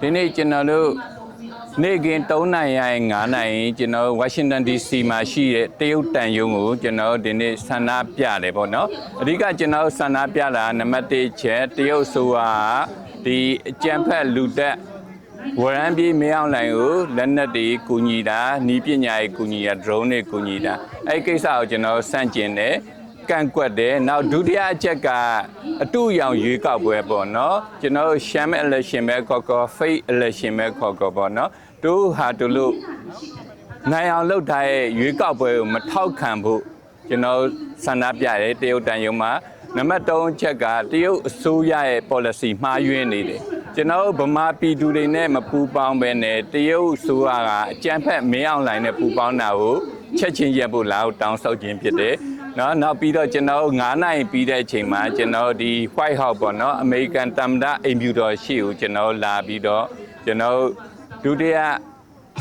ဒီနေ့ကျွန်တော်တို့နေ့ကင်း3နိုင်ရိုင်9နိုင်ကျွန်တော်ဝါရှင်တန် DC မှာရှိတဲ့တရုတ်တန်ယုံကိုကျွန်တော်ဒီနေ့ဆန္ဒပြတယ်ပေါ့နော်အဓိကကျွန်တော်ဆန္ဒပြတာနံပါတ်1ချက်တရုတ်ဆိုဟာဒီအကြံဖက်လူတက်ဝရမ်းပြေးမင်းအောင်လိုင်ကိုလက်နက်တွေကူညီတာနီးပညာရေးကူညီတာ drone တွေကူညီတာအဲ့ဒီကိစ္စကိုကျွန်တော်စန့်ကျင်တယ် ကန့်ကွက်တယ်နောက်ဒုတိယအချက်ကအတူရောင်ရွေးကောက်ပွဲပေါ့နော်ကျွန်တော်တို့ sham election ပဲခေါ်ခေါ် fake election ပဲခေါ်ခေါ်ပေါ့နော်တို့ဟာတို့လို့နိုင်အောင်လုပ်ထားတဲ့ရွေးကောက်ပွဲကိုမထောက်ခံဖို့ကျွန်တော်ဆန္ဒပြတယ်တရုတ်တန်ယုံမှာနံပါတ်3အချက်ကတရုတ်အစိုးရရဲ့ policy မှားယွင်းနေတယ်ကျွန်တော်တို့ဗမာပြည်သူတွေနဲ့မပူးပေါင်းပဲနဲ့တရုတ်အစိုးရကအကြမ်းဖက်မင်းအောင်လှိုင်နဲ့ပူးပေါင်းတာကိုချက်ချင်းရပ်ဖို့လာကိုတောင်းဆိုခြင်းဖြစ်တယ် နော်နောက်ပြီးတော့ကျွန်တော်9နိုင်ပြီးတဲ့အချိန်မှာကျွန်တော်ဒီ White House ပေါ့နော်အမေရိကန်သမ္မတအိမ်ဖြူတော်ရှိကိုကျွန်တော်လာပြီးတော့ကျွန်တော်ဒုတိယ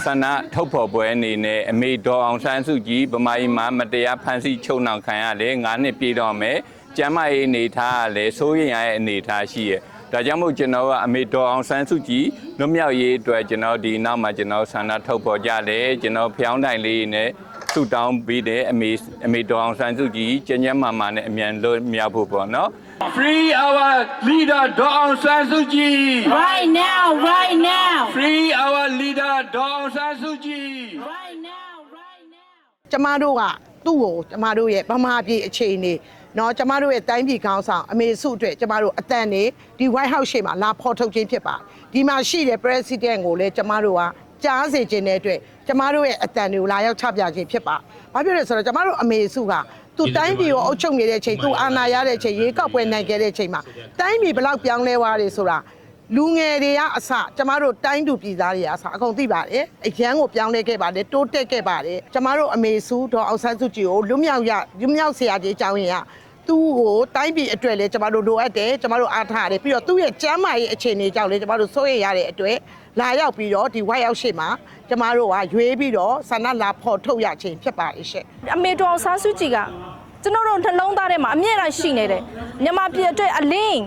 ဆန္ဒထုတ်ဖော်ပွဲအနေနဲ့အမေဒေါ်အောင်ဆန်းစုကြည်ဗမာပြည်မှာမတရားဖမ်းဆီးချုပ်နှောင်ခံရတယ်9နှစ်ပြည့်တော့မယ်ကျမ်းမာရေးအနေထားကလည်းစိုးရိမ်ရတဲ့အနေထားရှိရဲ့ဒါကြောင့်မို့ကျွန်တော်ကအမေတော်အောင်ဆန်းစုကြည်လွတ်မြောက်ရေးအတွက်ကျွန်တော်ဒီနောက်မှာကျွန်တော်ဆန္ဒထုတ်ဖော်ကြတယ်ကျွန်တော်ဖျောင်းတိုင်လေးနဲ့ ဆုတောင်းပေးတဲ့အမေအမေဒေါအောင်ဆန်းစုကြည်ကျန်းကျန်းမာမာနဲ့အမြန်လွတ်မြောက်ဖို့ပေါ့နော် Free our leader ဒေါအောင်ဆန်းစုကြည် Right now right now Free our leader ဒေါအောင်ဆန်းစုကြည် Right now right now ကျမတို့ကသူ့ကိုကျမတို့ရဲ့ဗမာပြည်အခြေအနေနော်ကျမတို့ရဲ့တိုင်းပြည်ကောင်းဆောင်အမေစုအတွက်ကျမတို့အတန်နေဒီ White House ရှေ့မှာလာဖော်ထုတ်ခြင်းဖြစ်ပါဒီမှာရှိတဲ့ President ကိုလည်းကျမတို့က ကြားစေခြင်းတဲ့အတွက်ကျမတို့ရဲ့အတန်တွေကိုလာရောက်ချပြခြင်းဖြစ်ပါဘာဖြစ်လဲဆိုတော့ကျမတို့အမေစုကသူတိုင်းပြည်ကိုအုပ်ချုပ်နေတဲ့အချိန်သူအာဏာရတဲ့အချိန်ရေကောက်ပွဲနိုင်ခဲ့တဲ့အချိန်မှာတိုင်းပြည်ဘယ်လောက်ပြောင်းလဲသွားတယ်ဆိုတာလူငယ်တွေကအစကျမတို့တိုင်းသူပြည်သားတွေကအစအကုန်သိပါတယ်အရန်ကိုပြောင်းလဲခဲ့ပါတယ်တိုးတက်ခဲ့ပါတယ်ကျမတို့အမေစုဒေါ်အောင်ဆန်းစုကြည်ကိုလွတ်မြောက်ရလွတ်မြောက်ဆရာကြီးအကြောင်းရင်းက သူ့ကိုတိုင်းပြည်အတွက်လည်းကျမတို့လိုအပ်တယ်ကျမတို့အားထားရတယ်ပြီးတော့သူ့ရဲ့ကျမ်းမာရေးအခြေအနေကြောင့်လည်းကျမတို့စိုးရိမ်ရတဲ့အတွက်လာရောက်ပြီးတော့ဒီ white house ရှေ့မှာကျမတို့ကရွေးပြီးတော့ဆန္ဒလာဖော်ထုတ်ရခြင်းဖြစ်ပါတယ်ရှင့်အမေတော်ဆန်းစုကြည်ကကျွန်တော်တို့နှလုံးသားထဲမှာအမြဲတမ်းရှိနေတယ်မြန်မာပြည်အတွက်အလင်း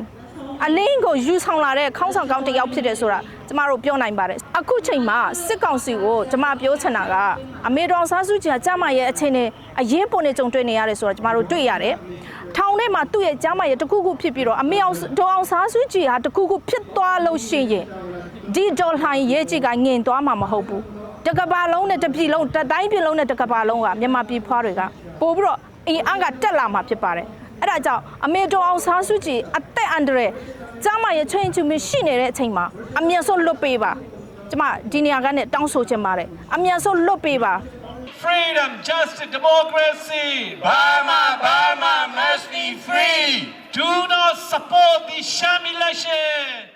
အလင်းကိုယူဆောင်လာတဲ့ခေါင်းဆောင်ကောင်းတစ်ယောက်ဖြစ်တယ်ဆိုတာကျမတို့ပြောနိုင်ပါတယ်အခုချိန်မှာစစ်ကောင်စီကိုကျမပြောချင်တာကအမေတော်ဆန်းစုကြည်ကကျမရဲ့အခြေအနေအရင်ပုံနေကြုံတွေ့နေရတယ်ဆိုတာကျမတို့တွေ့ရတယ်ထောင်ထဲမှာသူ့ရဲ့ကျမရဲ့တခုခုဖြစ်ပြီးတော့အမေအောင်ဒေါ်အောင်ဆန်းစုကြည်ဟာတခုခုဖြစ်သွားလို့ရှိရင်ဒီဒေါ်လာရေးကြီးကငင်သွားမှာမဟုတ်ဘူးတကဘာလုံးနဲ့တပြည်လုံးတတိုင်းပြည်လုံးနဲ့တကဘာလုံးကမြန်မာပြည်ဖွားတွေကပို့ပြီးတော့အင်အားကတက်လာမှာဖြစ်ပါတယ် အဲ့ဒါကြောင့်အမေတော်အောင်ဆန်းစုကြည်အသက်အန္တရာယ်ကျမရဲ့ချင်းချင်းမရှိနေတဲ့အချိန်မှာအမြန်ဆုံးလွတ်ပေးပါကျမဒီနေရာကနေတောင်းဆိုချင်ပါတယ်အမြန်ဆုံးလွတ်ပေးပါ freedom, justice, democracy. Burma, Burma must be free. Do not support the sham election, Mr. President.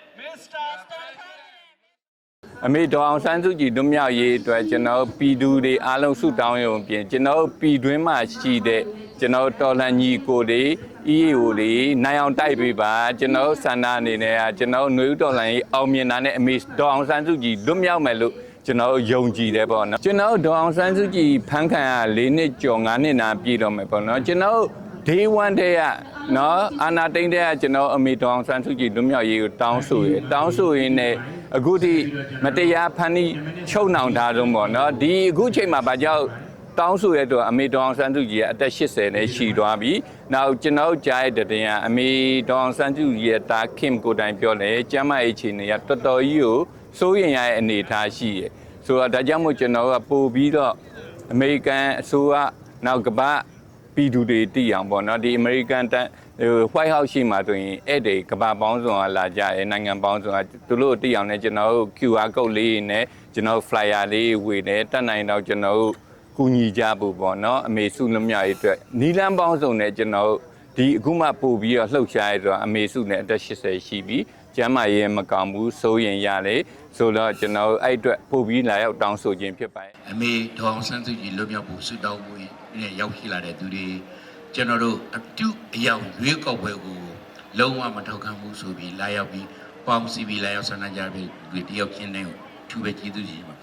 အမေတော်အောင်ဆန်းစုကြည်လွတ်မြောက်ရေးအတွက်ကျွန်တော်ပြည်သူတွေအားလုံးဆုတောင်းရုံပြင်ကျွန်တော်ပြည်တွင်းမှာရှိတဲ့ကျွန်တော်တော်လန်ညီကိုတွေ EAO တွေနိုင်အောင်တိုက်ပေးပါကျွန်တော်ဆန္ဒအနေနဲ့ကကျွန်တော်ຫນွေဦးတော်လန်ရေးအောင်မြင်တာနဲ့အမေတော်အောင်ဆန်းစုကြည်လွတ်မြောက်မယ်လို့ကျွန်တော်ယုံကြည်တယ်ပေါ့နော်ကျွန်တော်ဒေါအောင်ဆန်းစုကြည်ဖန်ခံရ၄နှစ်ကျော်၅နှစ်နာပြည့်တော့မယ်ပေါ့နော်ကျွန်တော် day 1တည်းကနော်အာနာတိန်တည်းကကျွန်တော်အမေတော်အောင်ဆန်းစုကြည်လွတ်မြောက်ရေးကိုတောင်းဆိုရတောင်းဆိုရင်းနဲ့ အခုထိမတရားဖန်တီးချုပ်နှောင်ထားဆုံးပေါ့နော်ဒီအခုချိန်မှာဗာကြောက်တောင်းဆိုရတော့အမေတော်အောင်ဆန်းစုကြည်ကအသက်80နဲ့ရှိသွားပြီ။နောက်ကျွန်တော်ကြားတဲ့တဲ့ရင်အမေတော်အောင်ဆန်းစုကြည်ရဲ့တာခင်ကိုတိုင်ပြောတယ်ကျမ်းမာရေးအခြေအနေကတော်တော်ကြီးကိုစိုးရင်ရတဲ့အနေအထားရှိရယ်။ဆိုတော့ဒါကြောင့်မို့ကျွန်တော်ကပို့ပြီးတော့အမေရိကန်အစိုးရနောက်ကမ္ဘာ ပြည်သူတွေတည်အောင်ပေါ့နော်ဒီ American တန်ဟို White House ရှိမှဆိုရင်အဲ့ဒီကဘာပေါင်းစုံကလာကြရဲနိုင်ငံပေါင်းစုံကသူတို့တည်အောင်လည်းကျွန်တော်တို့ QR code လေးနဲ့ကျွန်တော် flyer လေးဝေတယ်တက်နိုင်တော့ကျွန်တော်တို့ကူညီကြဖို့ပေါ့နော်အမေစုလမြရေးအတွက်နီလန်းပေါင်းစုံနဲ့ကျွန်တော်တို့ဒီအခုမှပို့ပြီးတော့လှုပ်ရှားရတော့အမေစုနဲ့အသက်80ရှိပြီကျမ်းမာရေးမကောင်းဘူးစိုးရင်ရတယ်ဆိုတော့ကျွန်တော်တို့အဲ့အတွက်ပို့ပြီးလာရောက်တောင်းဆိုခြင်းဖြစ်ပါတယ်အမေဒေါအောင်ဆန်းစုကြည်လွတ်မြောက်ဖို့ဆုတောင်းဖို့ နဲ့ရောက်ရှိလာတဲ့သူတွေကျွန်တော်တို့အတုအယောင်ရွေးကောက်ပွဲကိုလုံးဝမထောက်ခံဘူးဆိုပြီးလာရောက်ပြီးပေါင်းစီပြီးလာရောက်ဆန္ဒကြပြီးဒီတယောက်ချင်းနဲ့ထူပဲကျေးဇူးရှင်ပါ